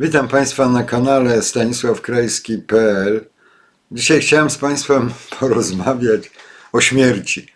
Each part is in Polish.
Witam Państwa na kanale stanisławkrajski.pl. Dzisiaj chciałem z Państwem porozmawiać o śmierci,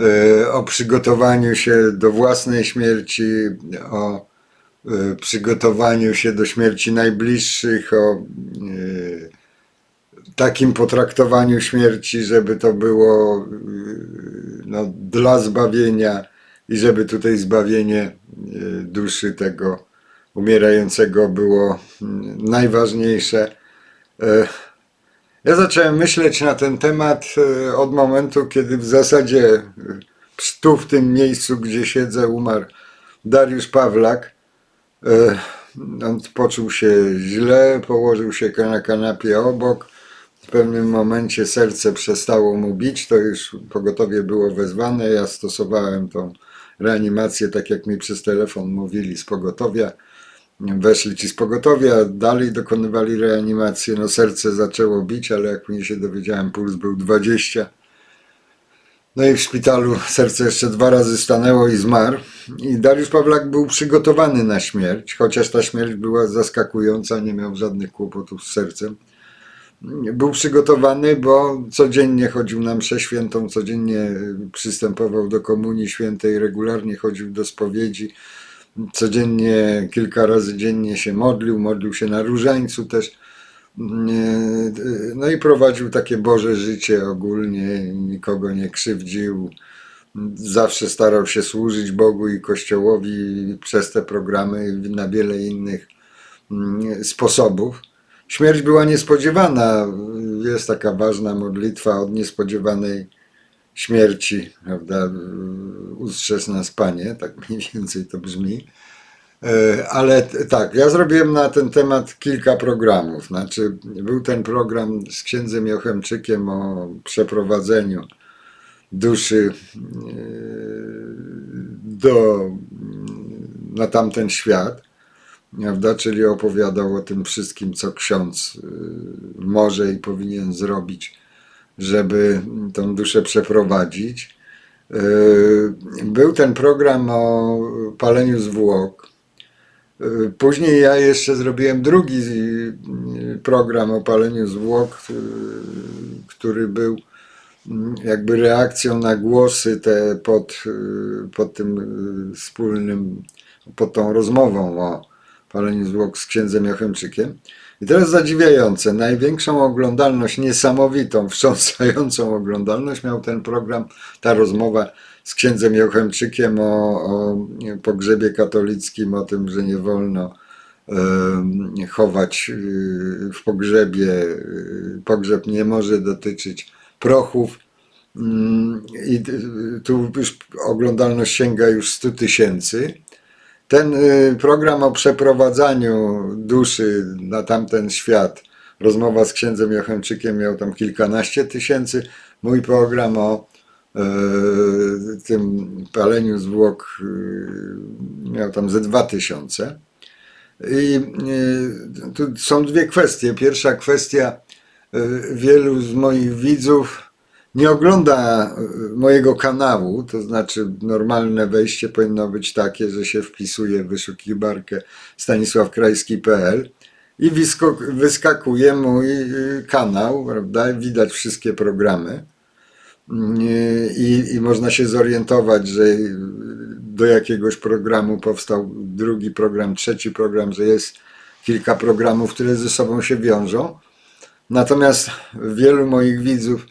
e, o przygotowaniu się do własnej śmierci, o e, przygotowaniu się do śmierci najbliższych, o e, takim potraktowaniu śmierci, żeby to było no, dla zbawienia i żeby tutaj zbawienie duszy tego umierającego było mm, najważniejsze. E, Ja zacząłem myśleć na ten temat e, od momentu, kiedy w zasadzie e, tu w tym miejscu, gdzie siedzę, umarł Dariusz Pawlak. On poczuł się źle, położył się na kanapie obok. W pewnym momencie serce przestało mu bić, to już pogotowie było wezwane. Ja stosowałem tą reanimację, tak jak mi przez telefon mówili z pogotowia. Weszli ci z pogotowia, dalej dokonywali reanimacji. No serce zaczęło bić, ale jak później się dowiedziałem, puls był 20. No i w szpitalu serce jeszcze dwa razy stanęło i zmarł. I Dariusz Pawlak był przygotowany na śmierć, chociaż ta śmierć była zaskakująca, nie miał żadnych kłopotów z sercem. Był przygotowany, bo codziennie chodził na mszę świętą, codziennie przystępował do komunii świętej, regularnie chodził do spowiedzi, codziennie, kilka razy dziennie się modlił, modlił się na różańcu też. No i prowadził takie Boże życie ogólnie, nikogo nie krzywdził. Zawsze starał się służyć Bogu i Kościołowi przez te programy na wiele innych mm, sposobów. Śmierć była niespodziewana. Jest taka ważna modlitwa od niespodziewanej śmierci, prawda? Ustrzeż nas Panie, tak mniej więcej to brzmi. E, Ale tak, ja zrobiłem na ten temat kilka programów. Znaczy, był ten program z księdzem Jochemczykiem o przeprowadzeniu duszy e, do, na tamten świat, prawda? czyli opowiadał o tym wszystkim, co ksiądz e, może i powinien zrobić, żeby tą duszę przeprowadzić. E, Był ten program o paleniu zwłok. E, Później ja jeszcze zrobiłem drugi e, program o paleniu zwłok, który był mm, jakby reakcją na głosy te pod, pod tym wspólnym, pod tą rozmową o paleniu zwłok z księdzem Jochemczykiem. I teraz zadziwiające, największą oglądalność, niesamowitą, wstrząsającą oglądalność miał ten program, ta rozmowa z księdzem Jochemczykiem o, o pogrzebie katolickim, o tym, że nie wolno em, chować y, w pogrzebie. y, Pogrzeb nie może dotyczyć prochów. Mm, I y, tu już oglądalność sięga już 100 tysięcy. Ten y, program o przeprowadzaniu duszy na tamten świat, rozmowa z księdzem Jochemczykiem miał tam kilkanaście tysięcy. Mój program o e, tym paleniu zwłok y, miał tam ze dwa tysiące. I y, tu są dwie kwestie. Pierwsza kwestia, y, wielu z moich widzów nie ogląda y, mojego kanału, to znaczy normalne wejście powinno być takie, że się wpisuje w wyszukiwarkę stanisławkrajski.pl i wyskakuje mój y, kanał, prawda? Widać wszystkie programy Y, i, i można się zorientować, że do jakiegoś programu powstał drugi program, trzeci program, że jest kilka programów, które ze sobą się wiążą. Natomiast wielu moich widzów,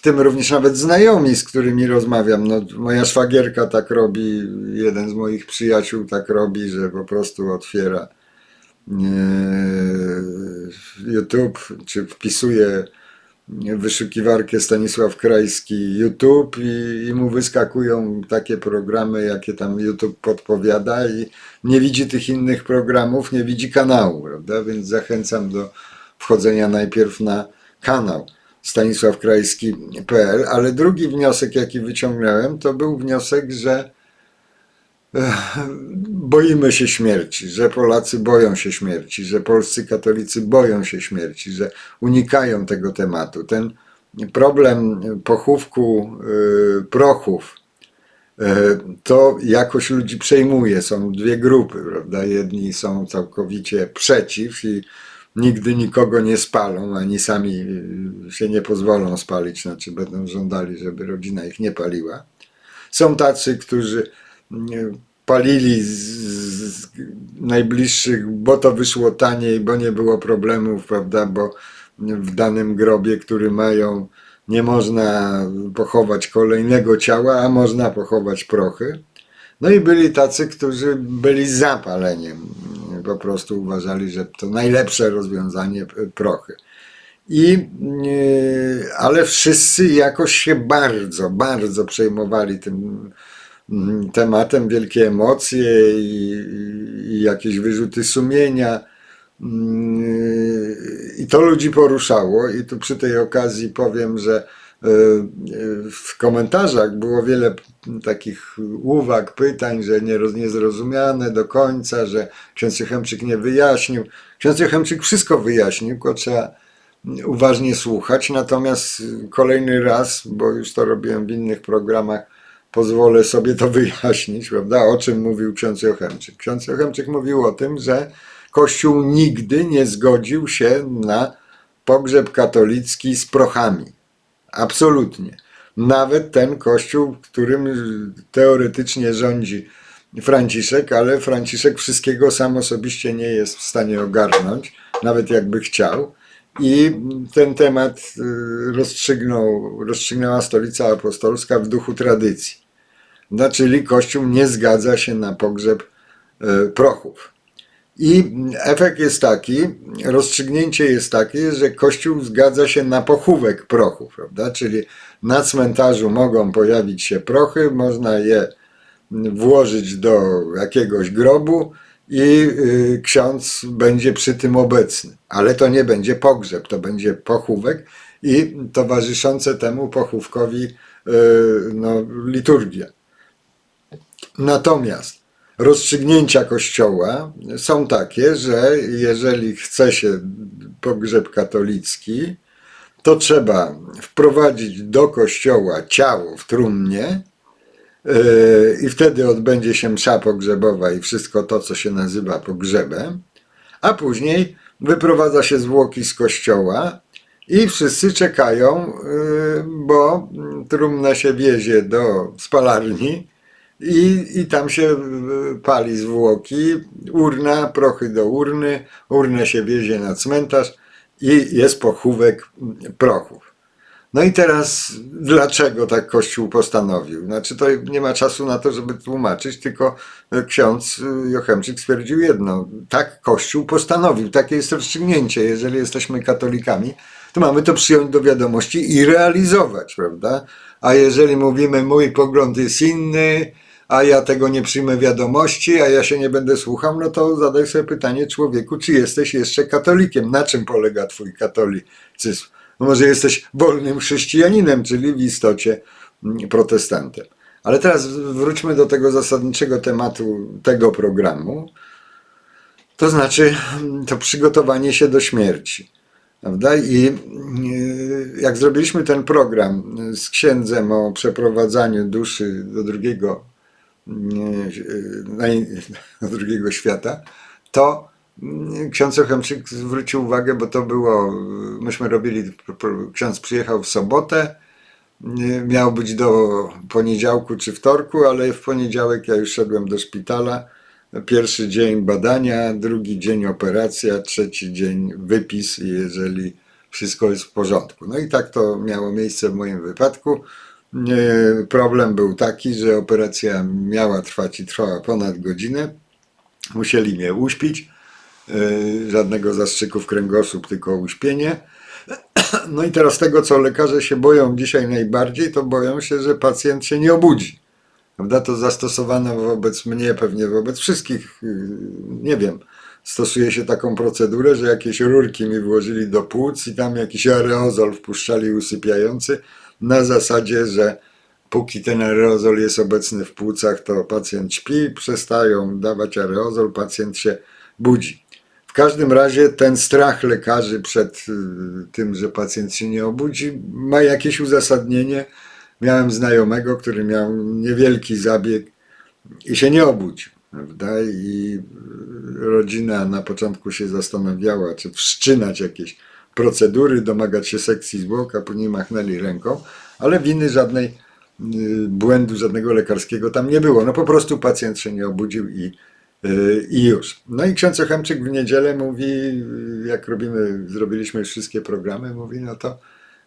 w tym również nawet znajomi, z którymi rozmawiam, no, moja szwagierka tak robi, jeden z moich przyjaciół tak robi, że po prostu otwiera e, YouTube, czy wpisuje wyszukiwarkę Stanisław Krajski YouTube i, i mu wyskakują takie programy, jakie tam YouTube podpowiada i nie widzi tych innych programów, nie widzi kanału, prawda? Więc zachęcam do wchodzenia najpierw na kanał stanisławkrajski.pl, ale drugi wniosek, jaki wyciągnąłem, to był wniosek, że Ech, boimy się śmierci, że Polacy boją się śmierci, że polscy katolicy boją się śmierci, że unikają tego tematu. Ten problem pochówku y, prochów e, to jakoś ludzi przejmuje. Są dwie grupy, prawda? Jedni są całkowicie przeciw i nigdy nikogo nie spalą, ani sami y, się nie pozwolą spalić, znaczy będą żądali, żeby rodzina ich nie paliła. Są tacy, którzy mm, palili z, z najbliższych, bo to wyszło taniej, bo nie było problemów, prawda, bo w danym grobie, który mają, nie można pochować kolejnego ciała, a można pochować prochy. No i byli tacy, którzy byli za paleniem. Po prostu uważali, że to najlepsze rozwiązanie p- prochy. I, yy, ale wszyscy jakoś się bardzo, bardzo przejmowali tym tematem, wielkie emocje i, i jakieś wyrzuty sumienia. Mm, I to ludzi poruszało. I tu przy tej okazji powiem, że e, e, w komentarzach było wiele takich uwag, pytań, że nie, roz- niezrozumiane do końca, że ksiądz Jechemczyk nie wyjaśnił. Ksiądz Jechemczyk wszystko wyjaśnił, tylko trzeba uważnie słuchać. Natomiast kolejny raz, bo już to robiłem w innych programach, pozwolę sobie to wyjaśnić, prawda? O czym mówił ksiądz Jochemczyk? Ksiądz Jochemczyk mówił o tym, że Kościół nigdy nie zgodził się na pogrzeb katolicki z prochami. Absolutnie. Nawet ten kościół, którym teoretycznie rządzi Franciszek, ale Franciszek wszystkiego sam osobiście nie jest w stanie ogarnąć, nawet jakby chciał. I ten temat y, rozstrzygnął, rozstrzygnęła Stolica Apostolska w duchu tradycji. Czyli Kościół nie zgadza się na pogrzeb y, prochów. I efekt jest taki, rozstrzygnięcie jest takie, że Kościół zgadza się na pochówek prochów, prawda? Czyli na cmentarzu mogą pojawić się prochy, można je włożyć do jakiegoś grobu i y, ksiądz będzie przy tym obecny. Ale to nie będzie pogrzeb, to będzie pochówek i towarzyszące temu pochówkowi y, no, liturgia. Natomiast rozstrzygnięcia Kościoła są takie, że jeżeli chce się pogrzeb katolicki, to trzeba wprowadzić do kościoła ciało w trumnie yy, i wtedy odbędzie się msza pogrzebowa i wszystko to, co się nazywa pogrzebem, a później wyprowadza się zwłoki z kościoła i wszyscy czekają, yy, bo trumna się wiezie do spalarni i, i tam się y, pali zwłoki, urna, prochy do urny, urnę się wiezie na cmentarz i jest pochówek prochów. No i teraz dlaczego tak Kościół postanowił? Znaczy to nie ma czasu na to, żeby tłumaczyć, tylko ksiądz y, Jochemczyk stwierdził jedno. Tak Kościół postanowił, takie jest rozstrzygnięcie. Jeżeli jesteśmy katolikami, to mamy to przyjąć do wiadomości i realizować, prawda? A jeżeli mówimy, mój pogląd jest inny, a ja tego nie przyjmę wiadomości, a ja się nie będę słuchał, no to zadaj sobie pytanie człowieku, czy jesteś jeszcze katolikiem? Na czym polega twój katolicyzm? No może jesteś wolnym chrześcijaninem, czyli w istocie mm, protestantem. Ale teraz wróćmy do tego zasadniczego tematu tego programu, to znaczy mm, to przygotowanie się do śmierci. Prawda? I y, jak zrobiliśmy ten program z księdzem o przeprowadzaniu duszy do drugiego y, drugiego świata, to mm, ksiądz Ochemczyk zwrócił uwagę, bo to było, myśmy robili, ksiądz przyjechał w sobotę, miał być do poniedziałku czy wtorku, ale w poniedziałek ja już szedłem do szpitala. Pierwszy dzień badania, drugi dzień operacja, trzeci dzień wypis, jeżeli wszystko jest w porządku. No i tak to miało miejsce w moim wypadku. E, Problem był taki, że operacja miała trwać i trwała ponad godzinę. Musieli mnie uśpić. E, Żadnego zastrzyku w kręgosłup, tylko uśpienie. No i teraz tego, co lekarze się boją dzisiaj najbardziej, to boją się, że pacjent się nie obudzi. Prawda? To zastosowano wobec mnie, pewnie wobec wszystkich, yy, nie wiem. Stosuje się taką procedurę, że jakieś rurki mi włożyli do płuc i tam jakiś aerozol wpuszczali usypiający na zasadzie, że póki ten aerozol jest obecny w płucach, to pacjent śpi, przestają dawać aerozol, pacjent się budzi. W każdym razie ten strach lekarzy przed y, tym, że pacjent się nie obudzi, ma jakieś uzasadnienie, miałem znajomego, który miał niewielki zabieg i się nie obudził. Prawda? I rodzina na początku się zastanawiała, czy wszczynać jakieś procedury, domagać się sekcji zwłok, a później machnęli ręką, ale winy żadnej, y, błędu żadnego lekarskiego tam nie było. No po prostu pacjent się nie obudził i, y, i już. No i ksiądz Ochemczyk w niedzielę mówi, y, jak robimy, zrobiliśmy już wszystkie programy, mówi, no to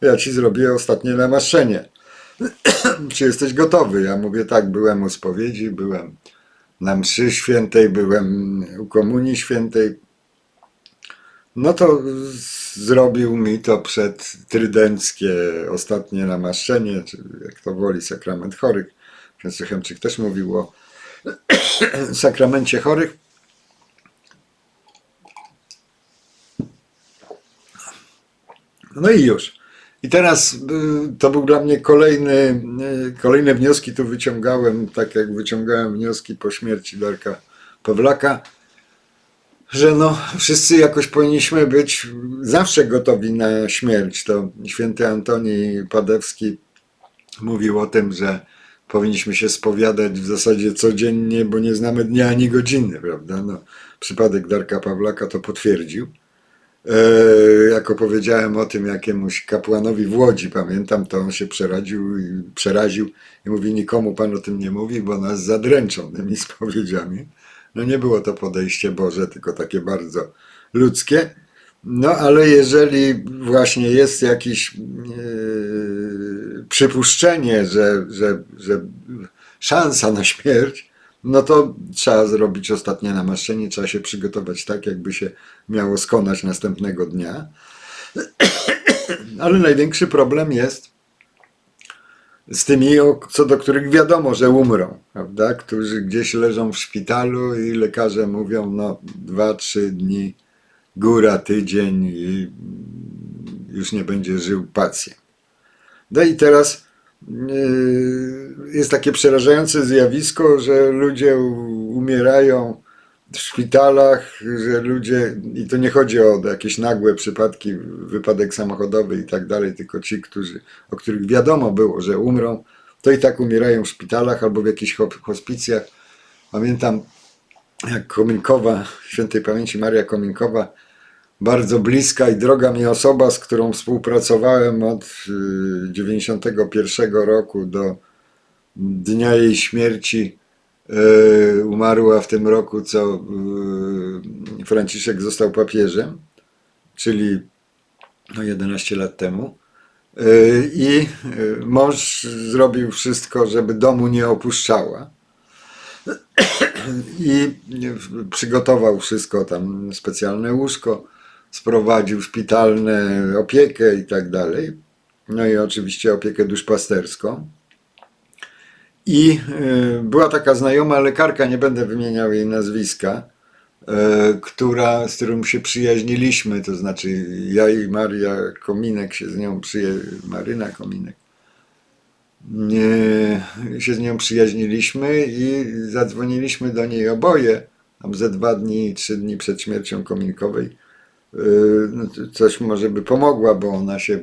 ja ci zrobię ostatnie namaszczenie. Czy jesteś gotowy? Ja mówię, tak, byłem u spowiedzi, byłem na mszy świętej, byłem u komunii świętej. No to zrobił mi to przed trydenckie ostatnie namaszczenie, czy jak to woli, sakrament chorych. Ksiądz Chemczyk też mówił o sakramencie chorych. No i już. I teraz y, to był dla mnie kolejny, y, kolejne wnioski tu wyciągałem, tak jak wyciągałem wnioski po śmierci Darka Pawlaka, że no wszyscy jakoś powinniśmy być zawsze gotowi na śmierć. To święty Antoni Padewski mówił o tym, że powinniśmy się spowiadać w zasadzie codziennie, bo nie znamy dnia ani godziny, prawda? No, przypadek Darka Pawlaka to potwierdził. E, jak opowiedziałem o tym jakiemuś kapłanowi w Łodzi, pamiętam, to on się przeraził i, przeraził i mówi, nikomu pan o tym nie mówi, bo nas zadręczą tymi spowiedziami. No nie było to podejście Boże, tylko takie bardzo ludzkie. No ale jeżeli właśnie jest jakieś e, przypuszczenie, że, że, że szansa na śmierć, no to trzeba zrobić ostatnie namaszczenie, trzeba się przygotować tak, jakby się miało skonać następnego dnia. Ale największy problem jest z tymi, co do których wiadomo, że umrą, prawda? Którzy gdzieś leżą w szpitalu i lekarze mówią, no, dwa, trzy dni, góra, tydzień i już nie będzie żył pacjent. No i teraz yy, jest takie przerażające zjawisko, że ludzie umierają w szpitalach, że ludzie, i to nie chodzi o jakieś nagłe przypadki, wypadek samochodowy i tak dalej, tylko ci, którzy, o których wiadomo było, że umrą, to i tak umierają w szpitalach albo w jakichś hospicjach. Pamiętam, jak Kominkowa, świętej pamięci Maria Kominkowa, bardzo bliska i droga mi osoba, z którą współpracowałem od y, 91 roku do dnia jej śmierci. Y, Umarła w tym roku, co y, Franciszek został papieżem, czyli no 11 lat temu. Y, I mąż zrobił wszystko, żeby domu nie opuszczała. I przygotował wszystko, tam specjalne łóżko, sprowadził szpitalne opiekę i tak dalej. No i oczywiście opiekę duszpasterską. I y, była taka znajoma lekarka, nie będę wymieniał jej nazwiska, y, która, z którą się przyjaźniliśmy, to znaczy ja i Maria Kominek się z nią przyja... Maryna Kominek nie, się z nią przyjaźniliśmy i zadzwoniliśmy do niej oboje, tam ze dwa dni, trzy dni przed śmiercią Kominkowej. No, Coś może by pomogła, bo ona się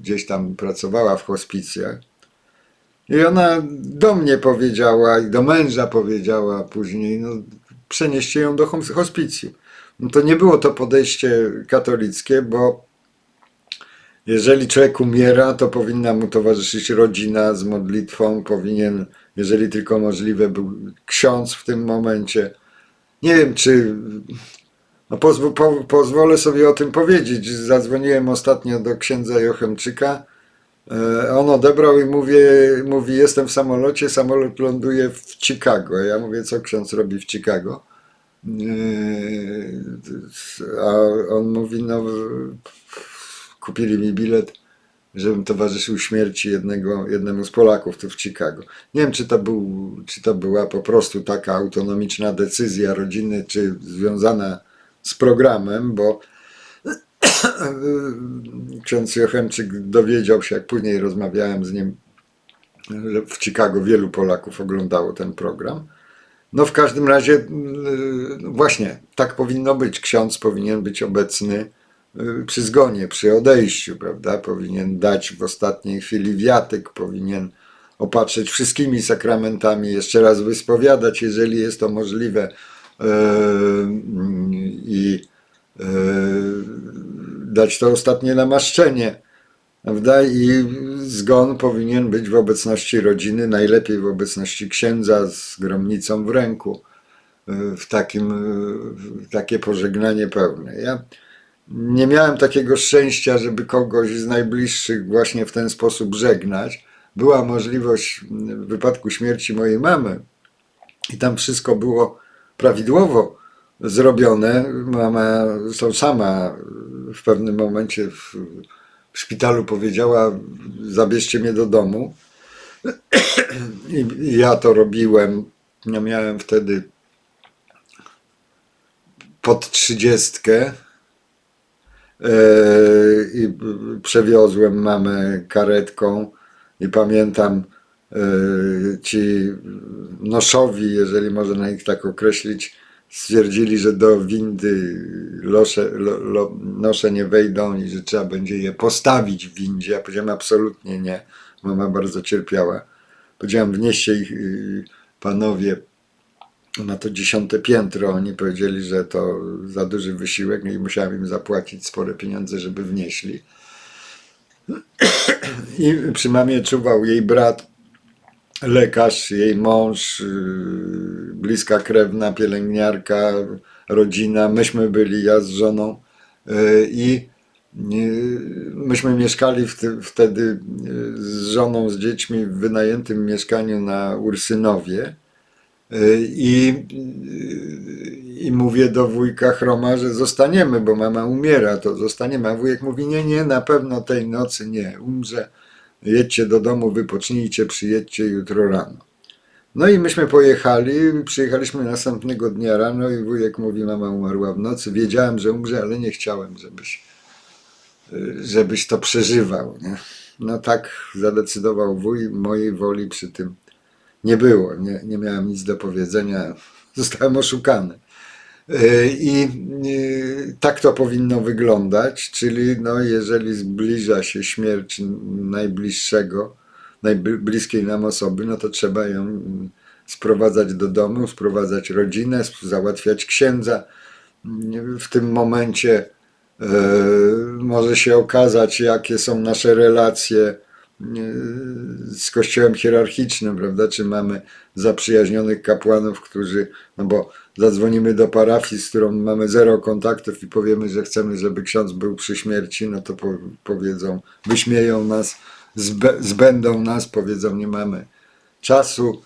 gdzieś tam pracowała w hospicjach. I ona do mnie powiedziała i do męża powiedziała później, no przenieście ją do hospicjum. No to nie było to podejście katolickie, bo jeżeli człowiek umiera, to powinna mu towarzyszyć rodzina z modlitwą, powinien, jeżeli tylko możliwe, był ksiądz w tym momencie. Nie wiem, czy. No pozw- po, pozwolę sobie o tym powiedzieć. Zadzwoniłem ostatnio do księdza Jochemczyka. E, On odebrał i mówię, mówi: Jestem w samolocie, samolot ląduje w Chicago. Ja mówię: Co ksiądz robi w Chicago? E, A on mówi: No, kupili mi bilet, żebym towarzyszył śmierci jednego, jednemu z Polaków tu w Chicago. Nie wiem, czy to, był, czy to była po prostu taka autonomiczna decyzja rodziny, czy związana z programem, bo ksiądz Jochemczyk dowiedział się, jak później rozmawiałem z nim, że w Chicago wielu Polaków oglądało ten program. No w każdym razie, yy, właśnie, tak powinno być. Ksiądz powinien być obecny y, przy zgonie, przy odejściu, prawda? Powinien dać w ostatniej chwili wiatek, powinien opatrzeć wszystkimi sakramentami, jeszcze raz wyspowiadać, jeżeli jest to możliwe yy, i dać to ostatnie namaszczenie. Prawda? I zgon powinien być w obecności rodziny, najlepiej w obecności księdza z gromnicą w ręku, yy, w takim, yy, w takie pożegnanie pełne. Ja nie miałem takiego szczęścia, żeby kogoś z najbliższych właśnie w ten sposób żegnać. Była możliwość w wypadku śmierci mojej mamy i tam wszystko było prawidłowo zrobione. Mama zresztą sama w pewnym momencie w, w szpitalu powiedziała: Zabierzcie mnie do domu. I, I ja to robiłem. Ja miałem wtedy pod trzydziestkę e, i przewiozłem mamę karetką i pamiętam e, ci noszowi, jeżeli można ich tak określić, stwierdzili, że do windy losze, lo, lo, nosze nie wejdą i że trzeba będzie je postawić w windzie. Ja powiedziałem absolutnie nie. Mama bardzo cierpiała. Powiedziałem wnieście ich y, panowie na to dziesiąte piętro. Oni powiedzieli, że to za duży wysiłek i musiałem im zapłacić spore pieniądze, żeby wnieśli. I przy mamie czuwał jej brat, lekarz, jej mąż, yy, bliska krewna, pielęgniarka, rodzina. Myśmy byli, ja z żoną yy, i yy, myśmy mieszkali wte- wtedy z żoną, z dziećmi w wynajętym mieszkaniu na Ursynowie. I, I mówię do wujka Chroma, że zostaniemy, bo mama umiera, to zostaniemy. A wujek mówi, nie, nie, na pewno tej nocy nie, umrze. Jedźcie do domu, wypocznijcie, przyjedźcie jutro rano. No i myśmy pojechali, przyjechaliśmy następnego dnia rano i wujek mówi, mama umarła w nocy. Wiedziałem, że umrze, ale nie chciałem, żebyś, żebyś to przeżywał. Nie? No tak zadecydował wuj, mojej woli przy tym nie było. Nie, nie miałem nic do powiedzenia, zostałem oszukany. Y, I y, tak to powinno wyglądać, czyli no, jeżeli zbliża się śmierć najbliższego, najbliskiej nam osoby, no to trzeba ją mm, sprowadzać do domu, sprowadzać rodzinę, załatwiać księdza. W tym momencie e, może się okazać, jakie są nasze relacje e, z kościołem hierarchicznym, prawda? Czy mamy zaprzyjaźnionych kapłanów, którzy, no bo zadzwonimy do parafii, z którą mamy zero kontaktów i powiemy, że chcemy, żeby ksiądz był przy śmierci, no to po, powiedzą, wyśmieją nas, zbę, zbędą nas, powiedzą, nie mamy czasu.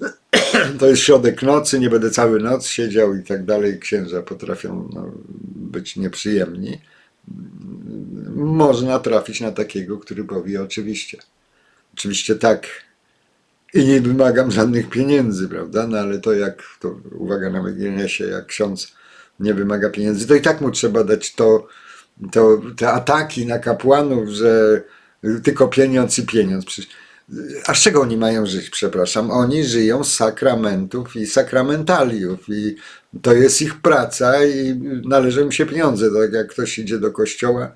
To jest środek nocy, nie będę cały noc siedział i tak dalej. Księża potrafią no, być nieprzyjemni. Można trafić na takiego, który powie oczywiście. Oczywiście tak. I nie wymagam żadnych pieniędzy, prawda? No ale to jak, to uwaga na marginesie, jak ksiądz nie wymaga pieniędzy, to i tak mu trzeba dać to, to te ataki na kapłanów, że tylko pieniądz i pieniądz. A z czego oni mają żyć, przepraszam? Oni żyją z sakramentów i sakramentaliów i to jest ich praca i należą im się pieniądze. Tak jak ktoś idzie do kościoła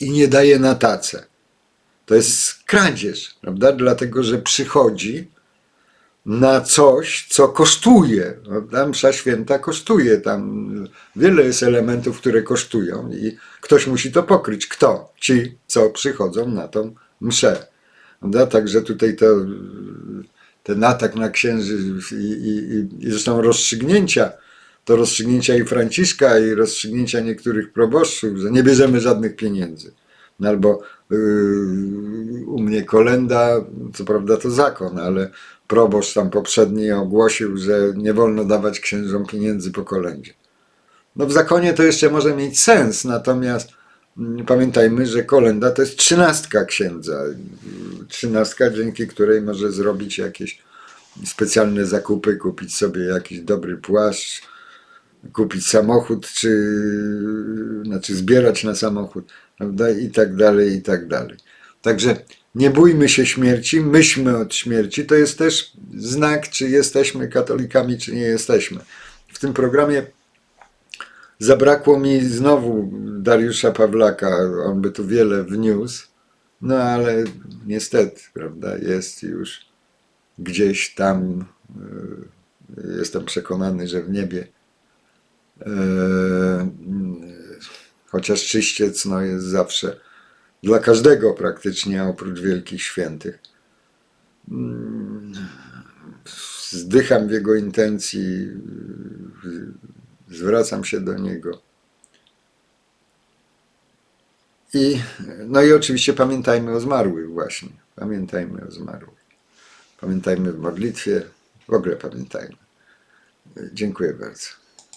i nie daje na tacę. To jest kradzież, prawda? Dlatego, że przychodzi na coś, co kosztuje. Prawda? Msza święta kosztuje. Tam wiele jest elementów, które kosztują i ktoś musi to pokryć. Kto? Ci, co przychodzą na tą mszę. Prawda? Także tutaj to, ten atak na księży i, i, i zresztą rozstrzygnięcia, to rozstrzygnięcia i Franciszka, i rozstrzygnięcia niektórych proboszczów, że nie bierzemy żadnych pieniędzy. No albo u mnie kolenda, co prawda to zakon, ale proboszcz tam poprzedni ogłosił, że nie wolno dawać księżom pieniędzy po kolendzie. No w zakonie to jeszcze może mieć sens, natomiast mm, pamiętajmy, że kolenda to jest trzynastka księdza. Trzynastka, dzięki której może zrobić jakieś specjalne zakupy, kupić sobie jakiś dobry płaszcz, kupić samochód, czy znaczy zbierać na samochód, prawda? I tak dalej, i tak dalej. Także nie bójmy się śmierci, myślmy od śmierci. To jest też znak, czy jesteśmy katolikami, czy nie jesteśmy. W tym programie Zabrakło mi znowu Dariusza Pawlaka, on by tu wiele wniósł, no ale niestety, prawda, jest już gdzieś tam, e, jestem przekonany, że w niebie. E, Chociaż czyściec no, jest zawsze dla każdego praktycznie, oprócz wielkich świętych. Mm, Zdycham w jego intencji, zwracam się do niego. I, no i oczywiście pamiętajmy o zmarłych właśnie. Pamiętajmy o zmarłych. Pamiętajmy w modlitwie, w ogóle pamiętajmy. Dziękuję bardzo.